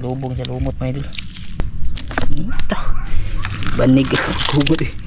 Lubong sa lumot mga idol. Ito. Banig kumot eh.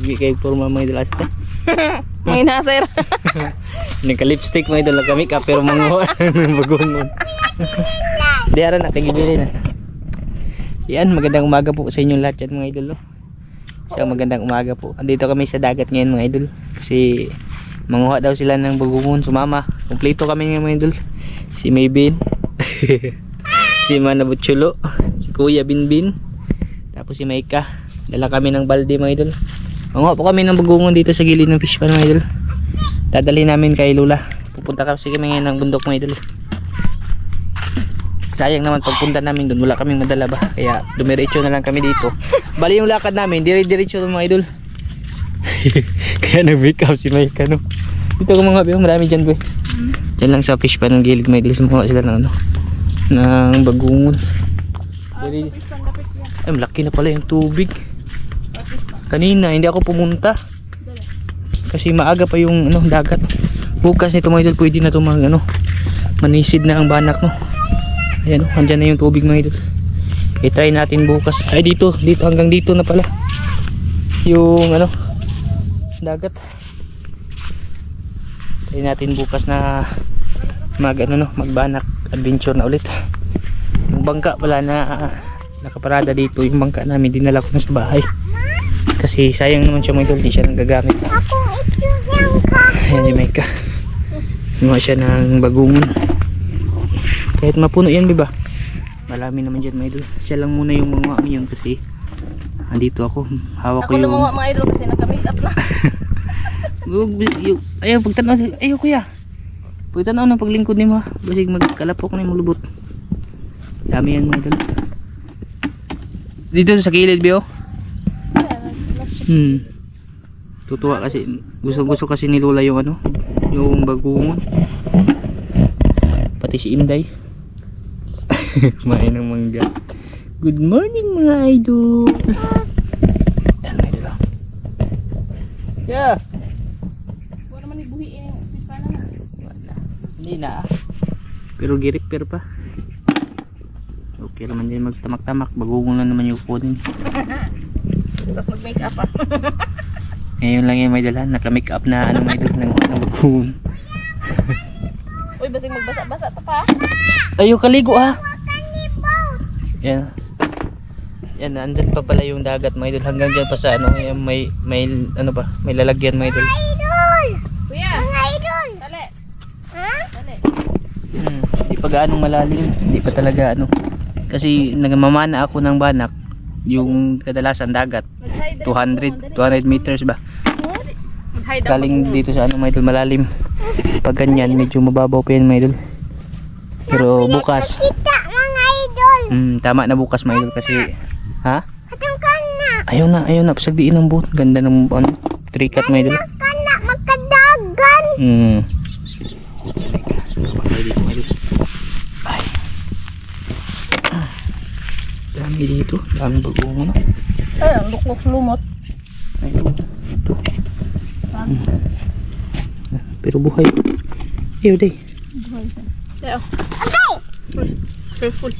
Nagbi kay forma mga idol asa. May nasir. Nagka-lipstick mga idol kami ka pero mga bagungon. Di ara na kagibili na. Yan, magandang umaga po sa inyong lahat yan mga idol. No? Isang magandang umaga po. Andito kami sa dagat ngayon mga idol. Kasi manguha daw sila ng bagungon, sumama. Kompleto kami ngayon mga idol. Si Maybin. si Manabutsulo. Si Kuya Binbin. Tapos si Maika. Dala kami ng balde mga idol. Manguha po kami ng bagungon dito sa gilid ng fish pan mga idol. Dadali namin kay Lula. Pupunta kasi kami ngayon ng bundok mga idol. Sayang naman pagpunta namin doon, wala kaming madala ba? Kaya dumiretso na lang kami dito. Bali yung lakad namin, dire-diretso mga idol. Kaya nag-wake up si Mike ano. Dito ko mga biyo, marami dyan boy. Dyan lang sa fish pa ng gilid mga idol. Sumuha sila ng ano, ng bagungon. Dire- Ay, malaki na pala yung tubig. Kanina, hindi ako pumunta. Kasi maaga pa yung ano, dagat. Bukas nito mga idol, pwede na ito mag, ano, manisid na ang banak no. Ayan, oh, andyan na yung tubig mga idol. I-try natin bukas. Ay, dito, dito, hanggang dito na pala. Yung, ano, dagat. Try natin bukas na mag, ano, no, magbanak adventure na ulit. Yung bangka pala na ah, nakaparada dito, yung bangka namin, dinala ko na sa bahay. Kasi sayang naman siya mga idol, di siya nang gagamit. Ayan Micah. Gumawa siya ng bagungon. Kahit mapuno yan, diba? Marami naman dyan, mga idol. Siya lang muna yung mga yun kasi andito ako. Hawak ko Ako yung... naman mga idol kasi naka-make up na. Ayaw, pagtanaw, ayaw kuya. Pagtanaw ng paglingkod ni mo. Basig magkalapok na yung lubot. Dami yan, mga idol. Dito sa kilid, Bio. Hmm. Tutuwa kasi gusto gusto kasi ni Lola yung ano, yung bagungon. Pati si Inday. Kumain ng mangga. Good morning mga idol. Yan idol. Yeah. Wala man ibuhiin yung na. Wala. Hindi na. Pero giripper pa. Okay naman din magtamak-tamak. Bagungon lang naman yung kunin. Tapos mag-make up ah. Ngayon lang yung may dala. Naka-make up na ano may dala ng ng bagungon. Uy, basig magbasa-basa to pa. Ayaw kaligo ah. Yan. Yan, andyan pa pala yung dagat mga idol. Hanggang dyan pa sa ano, yung may, may, ano ba, may lalagyan mga idol. Kuya. Dali. Dali. Hmm, hindi pa gaanong malalim. Hindi pa talaga ano. Kasi nagmamana ako ng banak. Yung kadalasan dagat. Mag-hide. 200, 200 meters ba? Galing dito sa ano mga idol malalim. Pag ganyan, medyo mababaw pa yan mga idol. Pero bukas, hmm, tama na bukas mga idol kasi, ha? Ayaw na, ayaw na. Pasagdiin ng boat. Ganda ng ano, trikat mga idol. Hmm. Ay. Dami dito. Dami bagungo na. Ay, ang luklok lumot. Ayun. Ito. Hmm. Pero buhay. Ayaw day. Dali oh. Careful.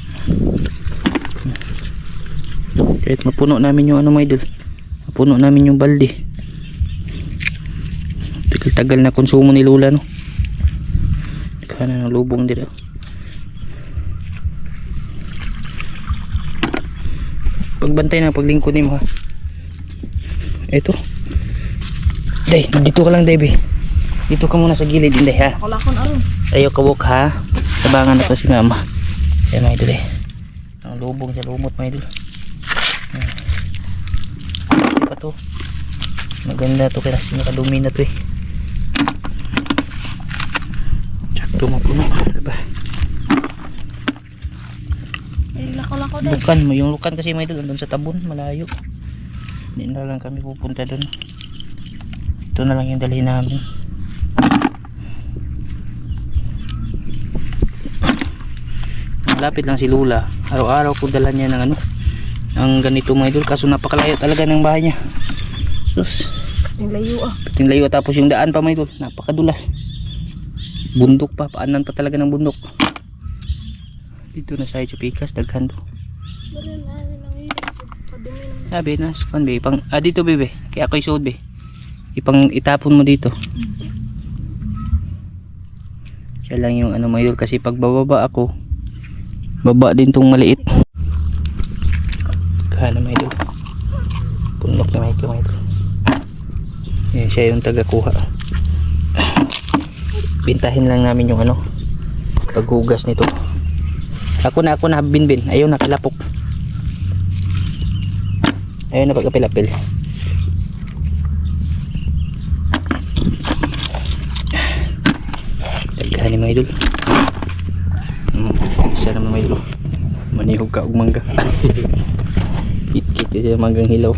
Kahit mapuno namin yung ano mga idol. Mapuno namin yung balde. Tagal-tagal na konsumo ni Lola no. Kana ng lubong dito. Pagbantay na paglingkod ni mo ha. Ito. Day, dito ka lang Dave. Dito ka muna sa gilid Inday ha. Ayaw kawok ha. Sabangan ako si mama. Yan mga idol eh. Ang lubong sa lumot mga idol. Ano pa to? Maganda to kaya nakadumi na to eh. Sakto mapuno. Diba? Lako-lako dahil. Lukan mo. Yung lukan kasi idol andun sa tabon. Malayo. Hindi na lang kami pupunta doon. Ito na lang yung dalhin namin. Malapit lang si Lula. Araw-araw ko dala niya ng ano. Ang ganito mga idol. Kaso napakalayo talaga ng bahay niya. Sus. Ang layo ah. Yung layo tapos yung daan pa mga idol. Napakadulas. Bundok pa. Paanan pa talaga ng bundok. Dito na sa Pikas. Daghan to. Sabi na, span be. Pang, ah, dito bebe. Kaya ako isuod be. Ipang itapon mo dito. Siya lang yung ano mga idol. Kasi pag bababa ako, baba din tong maliit. Kaya na mga idol. Punok na mga idol. Yan, siya yung taga-kuha. Bintahin lang namin yung ano, paghugas nito. Ako na, ako na, binbin. Ayaw na, kalapok. Ayaw na pagkapil-apil. Daghan ni mga idol. Hmm, isa naman mga idol. Manihog ka og mangga. Kit-kit siya manggang hilaw.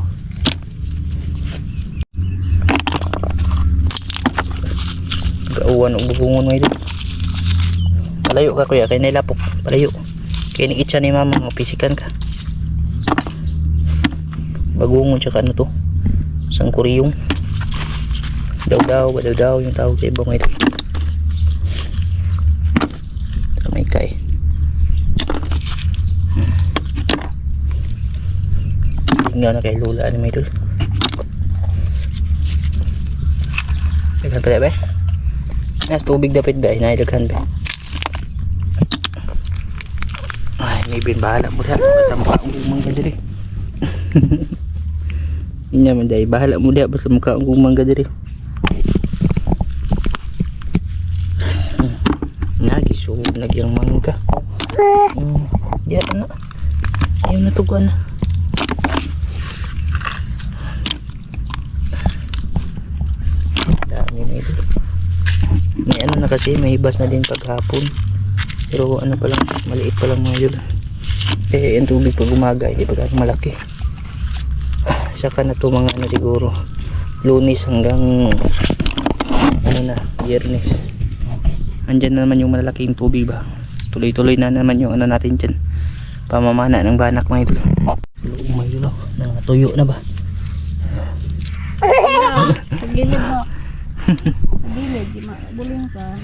Gauwan og bubungon mga idol. Palayo ka kuya, kay nailapok. Palayo. Kaya ni itcha ni mama, mapisikan ka. Bagungon tsaka ano to. Sangkuryong. Daw-daw, daw-daw yung tawag sa ibang idol. May kay. Tingnan na kay Lula ni mga idol. Daghan pa ba? Nas tubig dapat ba? Naidaghan ba? Ay, may bin bahala mo diha. Basta mukha ang gumang ka diri. Inya man dai bahala mo diha basta mukha ang gumang ka diri. Nagi sugod lagi ang mangga. Hmm, diya na. Ayaw na tuguan na. Dami na ito. May ano na kasi, may hibas na din paghapon. Pero ano pa lang, maliit pa lang mga yun. Eh, yung tubig pag umaga, hindi pa gano'ng malaki. Saka na to mga ano siguro, lunis hanggang ano na, biyernes. Andyan na naman yung malalaking tubig ba. Tuloy-tuloy na naman yung ano natin dyan. Pamamana ng banak mga idol. Idol, oh. Nanatuyo na ba? Pagilid, di ma. Buling ka.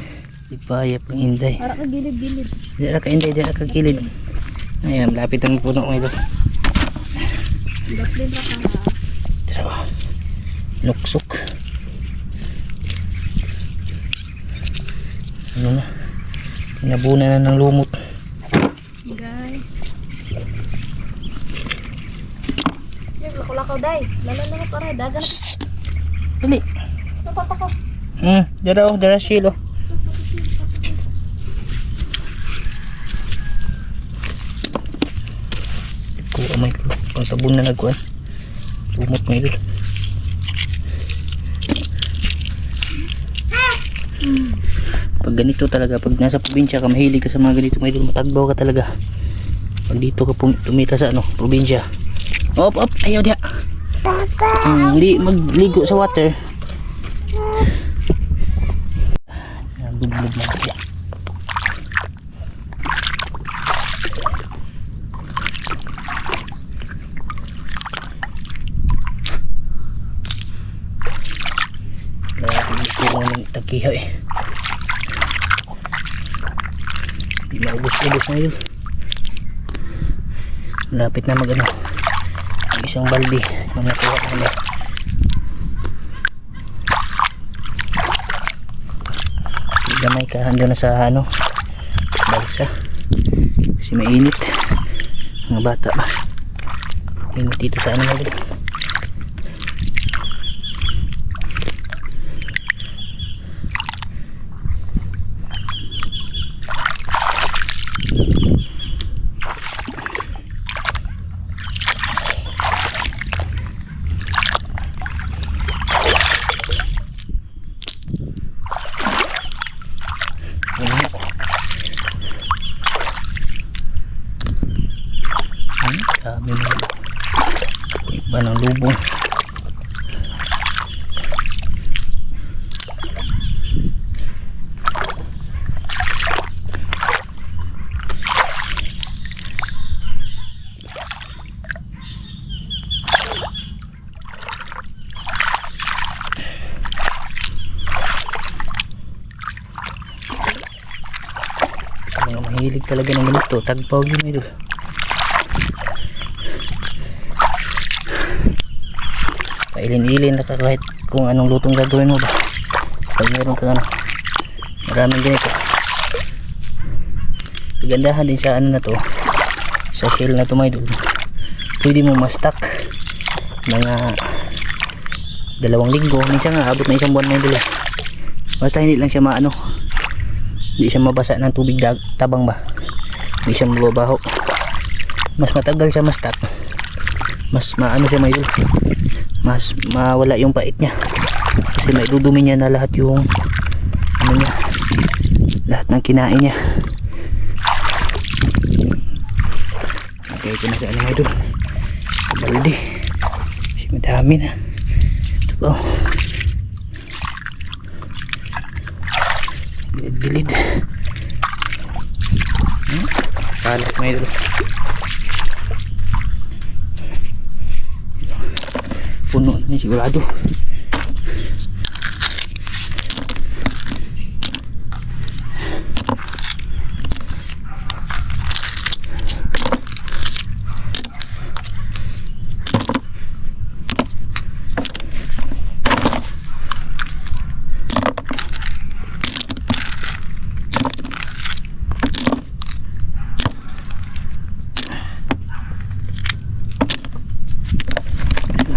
Di pa, yap ang inday. Para ka gilid-gilid. Diyan ka inday, diyan ka kilid. Ayan, lapit ang puno ha. Tara ba? Nuksok. Ano na? Tinabunan na ng lumot. Guys. Yung lakaw-lakaw day. Lala-lala para dagan. Dali. Napapa ko. Hmm, dara oh, dara shilo. Kuha may ko. Pangtabon na nagkuhan. Lumot may idol. Pag ganito talaga, pag nasa probinsya ka, mahilig ka sa mga ganito, may idol, matagbaw ka talaga. Pag dito ka tumira sa ano, probinsya. Op, op, ayaw diya. Hmm, hindi magligo sa water. Bublog na siya. Dahil ko ng tagiho eh. Di maubos-ubos na yun. Lapit na mag ano. Ang isang balde. Yung nakuha namin. gamay ka hanggang na sa ano balsa kasi mainit mga bata ba init dito sa ano mga dami na. Iba ng lubong. Mahilig talaga ng ganito. Tagpaw yun ito pailin-ilin na ka kahit kung anong lutong gagawin mo ba. Pag meron ka ano maraming ganito. Gandahan din sa ano na to sa shell na to idol pwede mo ma-stack mga dalawang linggo. Minsan nga abot na isang buwan mga idol eh. basta hindi lang siya maano hindi siya mabasa ng tubig dag tabang ba. Hindi siya mababaho. Mas matagal siya ma-stack. Mas maano siya mga idol mas mawala yung pait niya kasi may dudumi niya na lahat yung ano niya lahat ng kinain niya Okay, ito na sa mga idol. Balde. Kasi madami na. Ito pa. oh. Gilid-gilid. Hmm? Palat mga idol. Niya sigurado.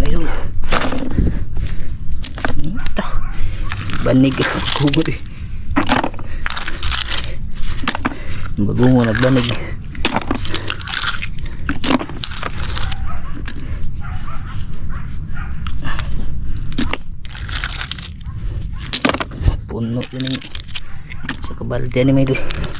Ayun. Ito. Banig. Hugot eh. Bagungo nagbanig. Puno yun yung sa kabalde ni may idol.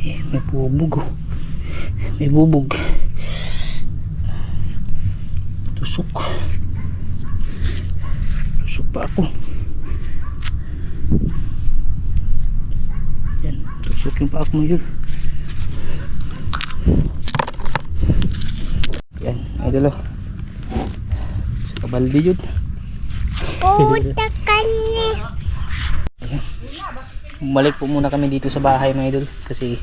May bubog. oh. May bubog. Tusok. Tusok pa ako. Yan. Tusok yung pa ako yun. Yan. Idol oh. Sa kabaldi yun. Puta ka ni. Bumalik po muna kami dito sa bahay mga idol. Kasi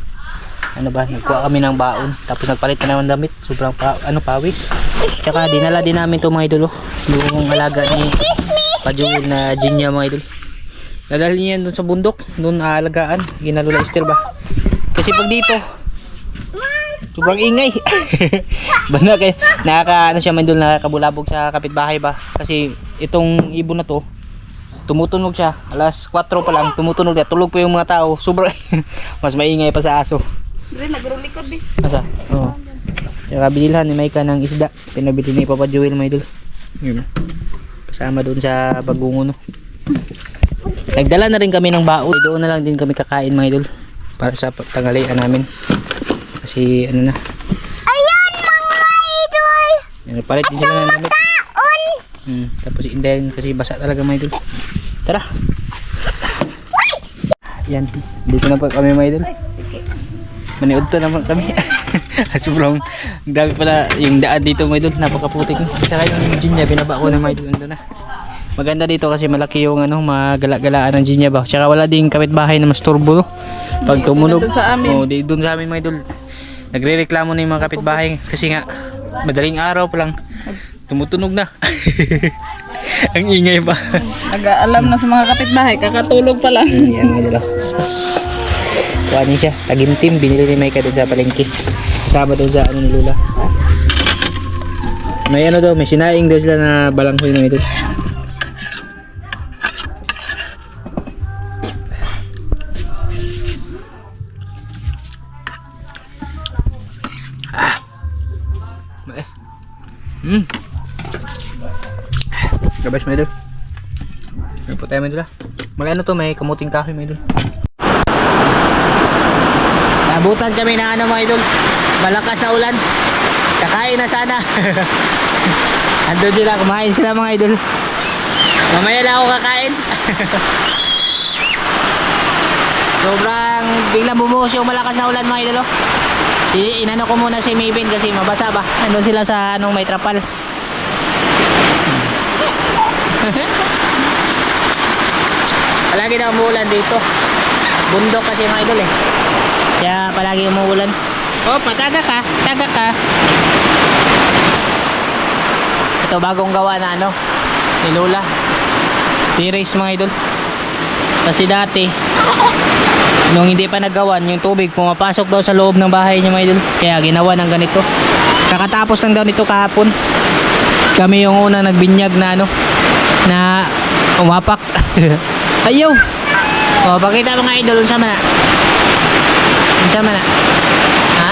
ano ba, nagkuha kami ng baon. Tapos nagpalit na naman damit. Sobrang pa, ano pawis. Tsaka dinala din namin to mga idol oh. yung alaga ni Pajuel na Jinya mga idol. Nadalhin niya dun sa bundok dun aalagaan ginalula Esther ba? Kasi pag dito sobrang ingay. Banda kay nakaka ano siya mga idol nakakabulabog sa kapitbahay ba? Kasi itong ibon na to tumutunog siya. Alas 4 pa lang tumutunog na tulog pa yung mga tao. Sobrang mas maingay pa sa aso. Dire, nagrulikod di. asa? Oo. Saka binilhan ni Maika ng isda. Pinabili ni Papa Joel mga idol. Yun. Kasama doon sa bagungo no nagdala na rin kami ng bao doon na lang din kami kakain mga idol. Para sa tanghalian namin. Kasi ano na. Ayan mga idol. palit din sila ng damit. Hmm, tapos Inday kasi basa talaga mga idol. Tara. Yan, dito na po kami mga idol. Maniod to naman kami. Sobrang dami pala yung daan dito mga idol, napakaputik. Saka yung gin niya, binaba ko na mga idol. Ando na. Maganda dito kasi malaki yung ano, magala-galaan ng gin niya ba. Tsaka wala ding kapitbahay na mas turbo. No? Pag tumunog. Doon sa amin. Oh, doon sa amin mga idol. Nagre-reklamo na yung mga kapitbahay kasi nga madaling araw pa lang tumutunog na. Ang ingay pa. Nag-aalam na sa mga kapitbahay, kakatulog pa lang. Yan, madala. Sus. Kuha niya siya. Tagimtim, binili ni Maika doon sa palengke. Kasama doon sa ano ni Lula. May ano daw, may sinaing daw sila na balanghoy ng ito. Ah. Mm. Gabas mga idol. Ano po tayo mga idol ah. May ano to, may kamuting kahoy mga idol. Nabutan kami ng ano mga idol. Malakas na ulan. Kakain na sana. Andun sila, kumain sila mga idol. Mamaya na ako kakain. Sobrang biglang bumuhos yung malakas na ulan mga idol. oh. Si inano ko muna si Maven kasi mabasa ba. Andun sila sa anong may trapal. palagi na umuulan dito. Bundok kasi mga idol eh. Kaya palagi umuulan. Oh, pataga ka. Taga ka. Ito bagong gawa na ano. Ni Lola. T-race mga idol. Kasi dati nung hindi pa nagawan yung tubig pumapasok daw sa loob ng bahay niya mga idol. Kaya ginawa ng ganito. Kakatapos lang daw nito kahapon. Kami yung una nagbinyag na ano na umapak. Ayaw. Oh, pakita mga idol unsa man na. Unsa man na. Ha?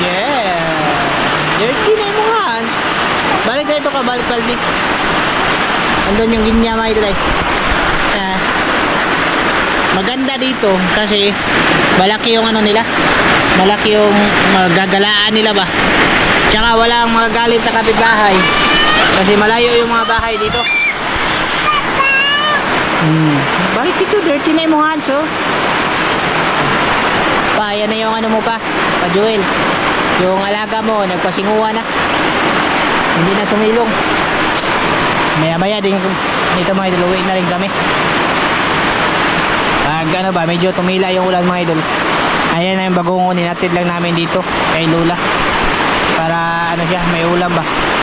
Yeah. Dirty na yung mga hands. Balik dito ka, balik balik. Andun yung ginya mga idol ay. Maganda dito kasi malaki yung ano nila. Malaki yung magagalaan nila ba. Tsaka walang magagalit na kapitbahay. Kasi malayo yung mga bahay dito. Hmm. Bakit dito? Dirty na yung mga hands, oh. Pa, yan na yung ano mo pa. Pa, Joel. Yung alaga mo, nagpasinguha na. Hindi na sumilong. Maya maya din dito mga idol, uwi na rin kami. Pag ano ba, medyo tumila yung ulan mga idol. Ayan na yung bagong unin, atid lang namin dito kay Lula. Para ano siya, may ulam ba.